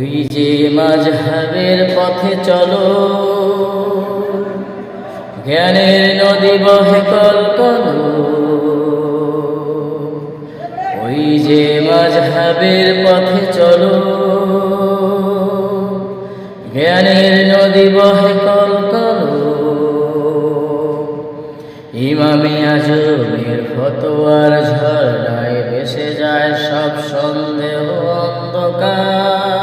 ওই যে মাঝহাবের পথে চলো, জ্ঞানের নদী বহে কল কলো ওই যে মাঝহাবের পথে চলো, জ্ঞানের নদী বহে কল কলো ইমামি আজমের ফতোয়ার ঝর্ণায় ভেসে যায় সব সন্দেহ অন্ধকার।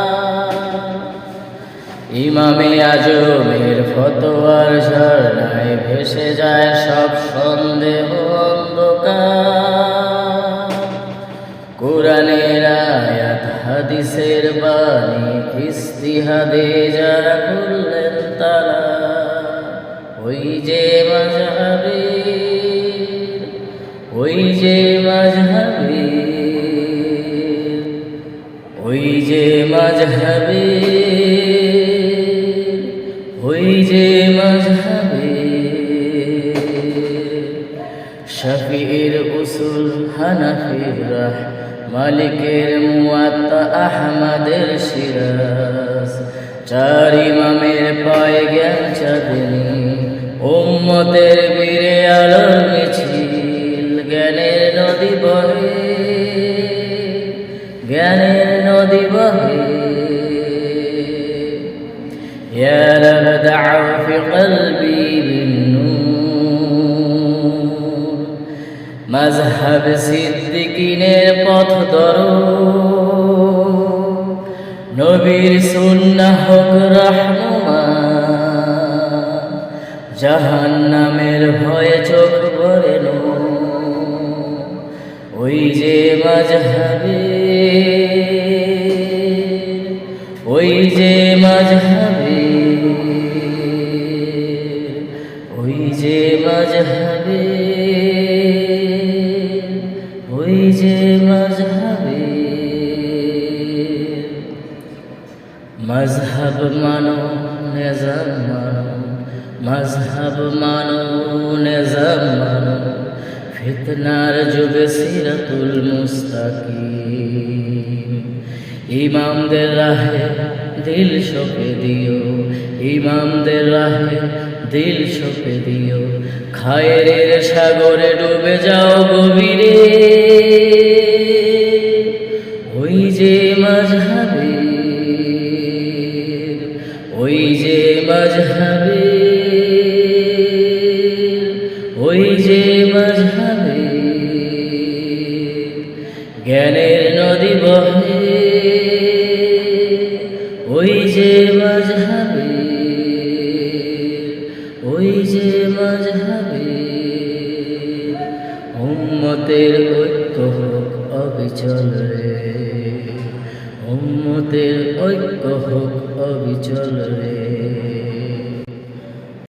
ইমামে আজমের ফতোয়ার ঝর্ণায় ভেসে যায় সব সন্দেহ কোরআনের আয়াত, হাদিসের বাণী, ইস্তিহাদে যারা খুললেন তারা, ওই যে মাঝহাবির, ওই যে মাঝহাবির, ওই যে মাঝহাবির। ওই যে মাঝহাবির শফির উসুল হানাফির রাহ মালিকের মুয়াত্তা আহমদের সিরাজ। চার ইমামের পায়ে জ্ঞান চাঁদনি, উম্মতের বীরে আলোর মিছিল, জ্ঞানের নদী বহে, জ্ঞানের নদী বহে। رب دعوا في قلبي بالنور مذهب সিদ্দিকিনের পথ ধরো নবীর সুন্নাহ হোক রহমা জাহান্নামের ভয়ে চোখ ভরে নো ওই যে মাঝহাবে ওই যে ওই যে মাঝহাবে ওই যে মাঝহাবে মজহব মানো, নিজাম মানো, মজহব মানো, নিজাম মানো। ফিতনার যুগে সিরাতুল মুস্তাকিম। ইমামদের রাহে দিল সপে দিও, ইমামদের রাহে দিল সপে দিও। খায়ের সাগরে ডুবে যাও গভীরে। ওই যে মাঝহাবে ওই যে মাঝহাবে ওই যে মাঝহাবে জ্ঞানের নদী বহে। ওই যে মাঝহাবে যে মাঝহাবে উম্মতের ঐক্য হোক অবিচল রে। উম্মতের ঐক্য হোক অবিচল রে।